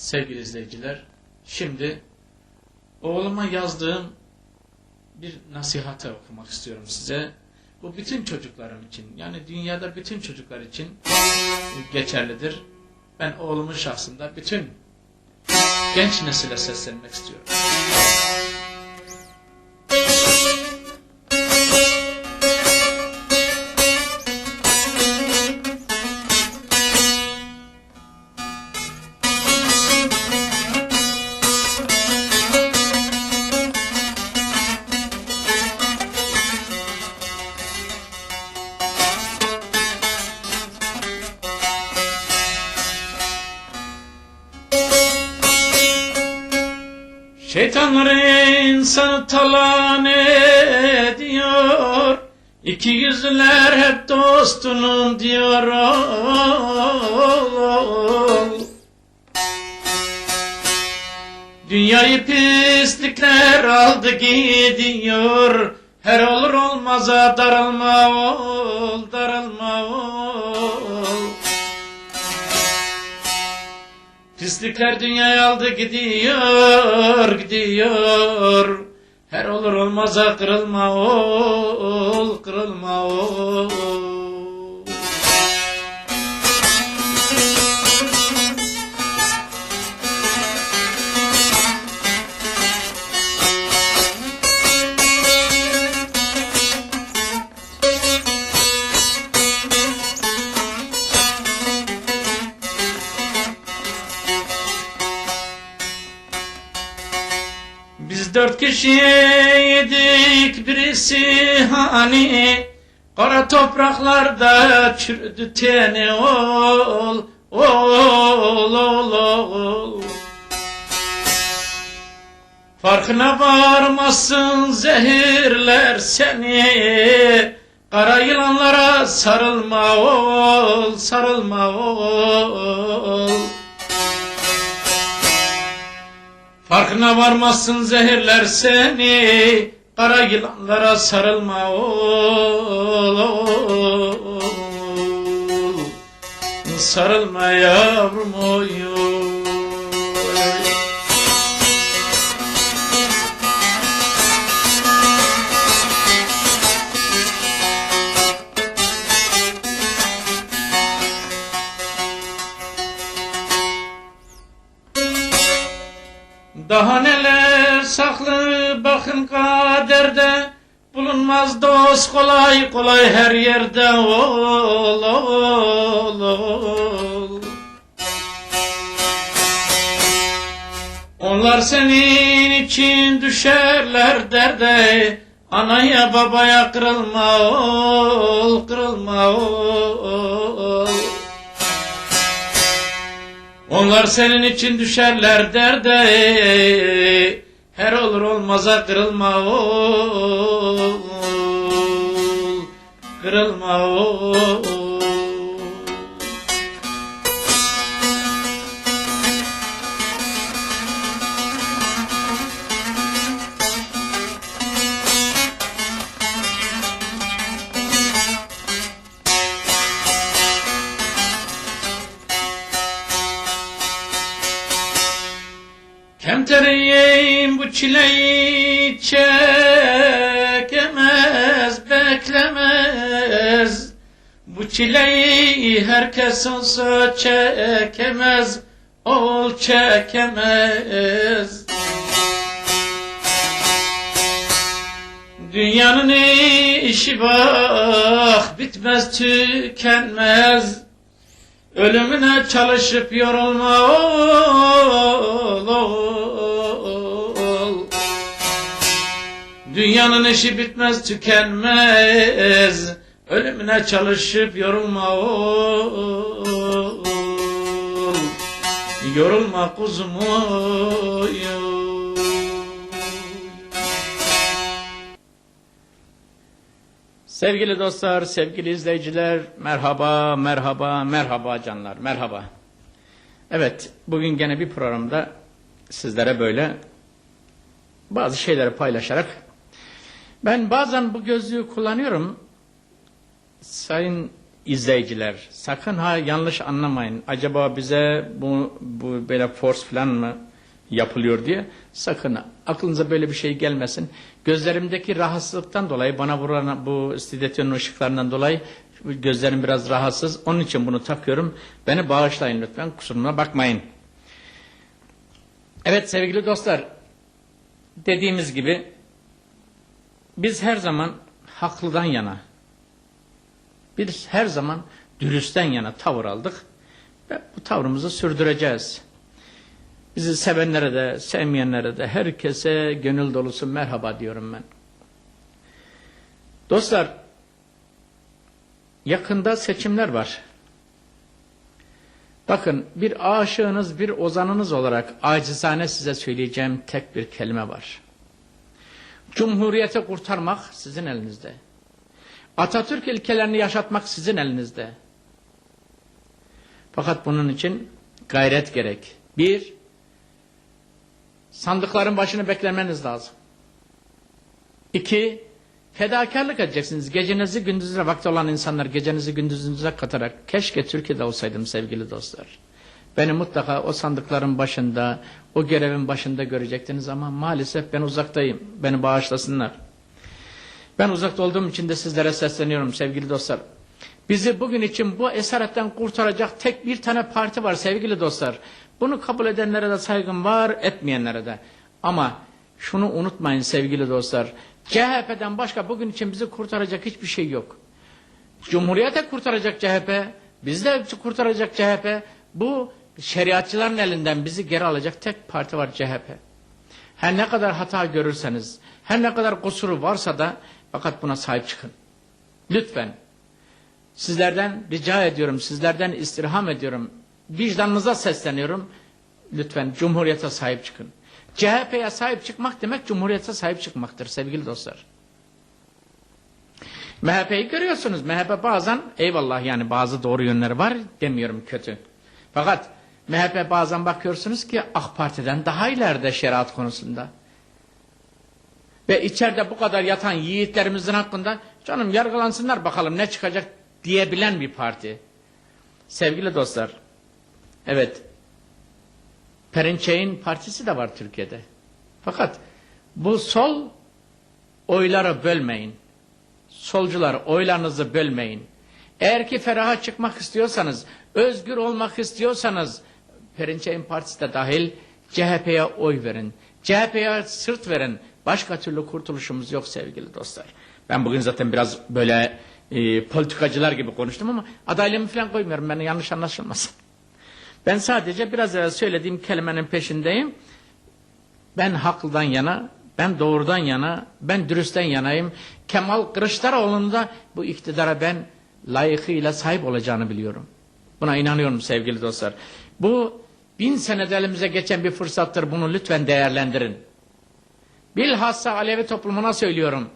sevgili izleyiciler. Şimdi oğluma yazdığım bir nasihatı okumak istiyorum size. Bu bütün çocuklarım için yani dünyada bütün çocuklar için geçerlidir. Ben oğlumun şahsında bütün genç nesile seslenmek istiyorum. Şeytanlar insanı talan ediyor. İki yüzlüler hep dostunun diyor. Dünyayı pislikler aldı gidiyor. Her olur olmaza daralma ol, daralma ol. Pislikler dünyayı aldı gidiyor, gidiyor. Her olur olmaza kırılma ol, kırılma ol. Biz dört kişiydik birisi hani. Kara topraklarda çürüdü teni. Ol Ol ol ol. Farkına varmasın zehirler seni. Kara yılanlara sarılma ol Sarılma ol Farkına varmazsın zehirler seni Kara yılanlara sarılma ol Sarılma yavrum oy. Daha neler saklı bakın kaderde Bulunmaz dost kolay kolay her yerde. Ol ol ol Onlar senin için düşerler derde Anaya babaya kırılma ol kırılma ol onlar senin için düşerler derde. Her olur olmaza kırılma ol Kırılma ol Kemteriyim bu çileyi çekemez, beklemez. Bu çileyi herkes olsa çekemez, ol çekemez. Dünyanın işi bak, bitmez tükenmez. Ölümüne çalışıp yorulma ol. Dünyanın işi bitmez tükenmez Ölümüne çalışıp yorulma ol Yorulma kuzum. Sevgili dostlar, sevgili izleyiciler, merhaba, merhaba, merhaba canlar, merhaba. Evet, bugün gene bir programda sizlere böyle bazı şeyleri paylaşarak ben bazen bu gözlüğü kullanıyorum. Sayın izleyiciler sakın ha yanlış anlamayın. Acaba bize bu, bu böyle force falan mı yapılıyor diye sakın aklınıza böyle bir şey gelmesin. Gözlerimdeki rahatsızlıktan dolayı bana vuran bu stidatyonun ışıklarından dolayı gözlerim biraz rahatsız. Onun için bunu takıyorum. Beni bağışlayın lütfen. Kusuruma bakmayın. Evet sevgili dostlar dediğimiz gibi biz her zaman haklıdan yana biz her zaman dürüstten yana tavır aldık ve bu tavrımızı sürdüreceğiz. Bizi sevenlere de, sevmeyenlere de herkese gönül dolusu merhaba diyorum ben. Dostlar, yakında seçimler var. Bakın bir aşığınız, bir ozanınız olarak acizane size söyleyeceğim tek bir kelime var. Cumhuriyeti kurtarmak sizin elinizde. Atatürk ilkelerini yaşatmak sizin elinizde. Fakat bunun için gayret gerek. Bir, sandıkların başını beklemeniz lazım. İki, fedakarlık edeceksiniz. Gecenizi gündüzüne vakti olan insanlar gecenizi gündüzünüze katarak keşke Türkiye'de olsaydım sevgili dostlar. Beni mutlaka o sandıkların başında, o görevin başında görecektiniz ama maalesef ben uzaktayım. Beni bağışlasınlar. Ben uzakta olduğum için de sizlere sesleniyorum sevgili dostlar. Bizi bugün için bu esaretten kurtaracak tek bir tane parti var sevgili dostlar. Bunu kabul edenlere de saygım var, etmeyenlere de. Ama şunu unutmayın sevgili dostlar. CHP'den başka bugün için bizi kurtaracak hiçbir şey yok. Cumhuriyete kurtaracak CHP, bizi de kurtaracak CHP. Bu şeriatçıların elinden bizi geri alacak tek parti var CHP. Her ne kadar hata görürseniz, her ne kadar kusuru varsa da fakat buna sahip çıkın. Lütfen. Sizlerden rica ediyorum, sizlerden istirham ediyorum. Vicdanınıza sesleniyorum. Lütfen Cumhuriyete sahip çıkın. CHP'ye sahip çıkmak demek Cumhuriyete sahip çıkmaktır sevgili dostlar. MHP'yi görüyorsunuz. MHP bazen eyvallah yani bazı doğru yönleri var demiyorum kötü. Fakat MHP bazen bakıyorsunuz ki AK Parti'den daha ileride şeriat konusunda. Ve içeride bu kadar yatan yiğitlerimizin hakkında canım yargılansınlar bakalım ne çıkacak diyebilen bir parti. Sevgili dostlar, evet Perinçek'in partisi de var Türkiye'de. Fakat bu sol oyları bölmeyin. Solcular oylarınızı bölmeyin. Eğer ki feraha çıkmak istiyorsanız, özgür olmak istiyorsanız Perinçek'in partisi de dahil CHP'ye oy verin. CHP'ye sırt verin. Başka türlü kurtuluşumuz yok sevgili dostlar. Ben bugün zaten biraz böyle e, politikacılar gibi konuştum ama adaylığımı falan koymuyorum. Beni yanlış anlaşılmasın. Ben sadece biraz evvel söylediğim kelimenin peşindeyim. Ben haklıdan yana, ben doğrudan yana, ben dürüstten yanayım. Kemal Kılıçdaroğlu'nun da bu iktidara ben layıkıyla sahip olacağını biliyorum. Buna inanıyorum sevgili dostlar. Bu bin senede elimize geçen bir fırsattır. Bunu lütfen değerlendirin. Bilhassa Alevi toplumuna söylüyorum.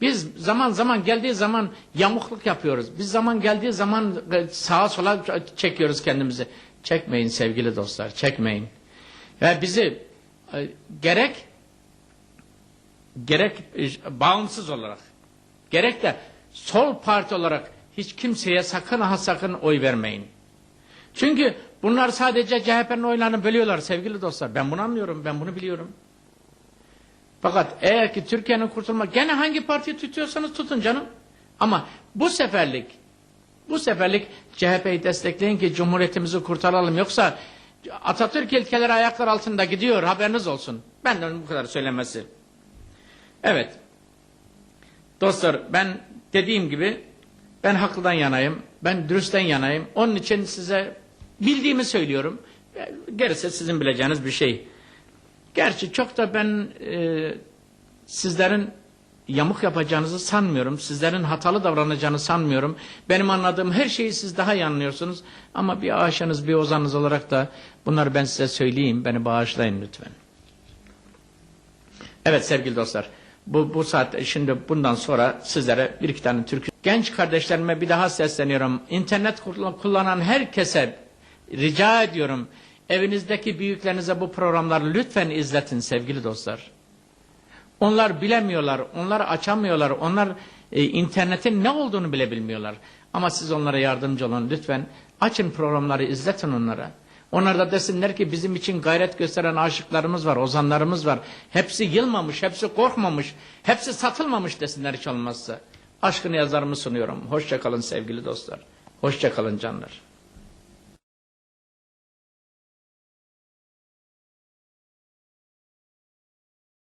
Biz zaman zaman geldiği zaman yamukluk yapıyoruz. Biz zaman geldiği zaman sağa sola çekiyoruz kendimizi. Çekmeyin sevgili dostlar, çekmeyin. Ve bizi e, gerek gerek e, bağımsız olarak gerek de sol parti olarak hiç kimseye sakın ha sakın oy vermeyin. Çünkü bunlar sadece CHP'nin oylarını bölüyorlar sevgili dostlar. Ben bunu anlıyorum, ben bunu biliyorum. Fakat eğer ki Türkiye'nin kurtulma gene hangi partiyi tutuyorsanız tutun canım. Ama bu seferlik bu seferlik CHP'yi destekleyin ki Cumhuriyetimizi kurtaralım. Yoksa Atatürk ilkeleri ayaklar altında gidiyor haberiniz olsun. Benden bu kadar söylemesi. Evet. Dostlar ben dediğim gibi ben haklıdan yanayım. Ben dürüstten yanayım. Onun için size bildiğimi söylüyorum. Gerisi sizin bileceğiniz bir şey. Gerçi çok da ben e, sizlerin yamuk yapacağınızı sanmıyorum. Sizlerin hatalı davranacağını sanmıyorum. Benim anladığım her şeyi siz daha iyi anlıyorsunuz. Ama bir aşanız, bir ozanız olarak da bunları ben size söyleyeyim. Beni bağışlayın lütfen. Evet sevgili dostlar. Bu, bu saat şimdi bundan sonra sizlere bir iki tane türkü. Genç kardeşlerime bir daha sesleniyorum. İnternet kullanan herkese rica ediyorum. Evinizdeki büyüklerinize bu programları lütfen izletin sevgili dostlar. Onlar bilemiyorlar, onlar açamıyorlar, onlar e, internetin ne olduğunu bile bilmiyorlar. Ama siz onlara yardımcı olun lütfen. Açın programları izletin onlara. Onlar da desinler ki bizim için gayret gösteren aşıklarımız var, ozanlarımız var. Hepsi yılmamış, hepsi korkmamış, hepsi satılmamış desinler hiç olmazsa. Aşkını yazarımı sunuyorum. Hoşça kalın sevgili dostlar. Hoşça kalın canlar.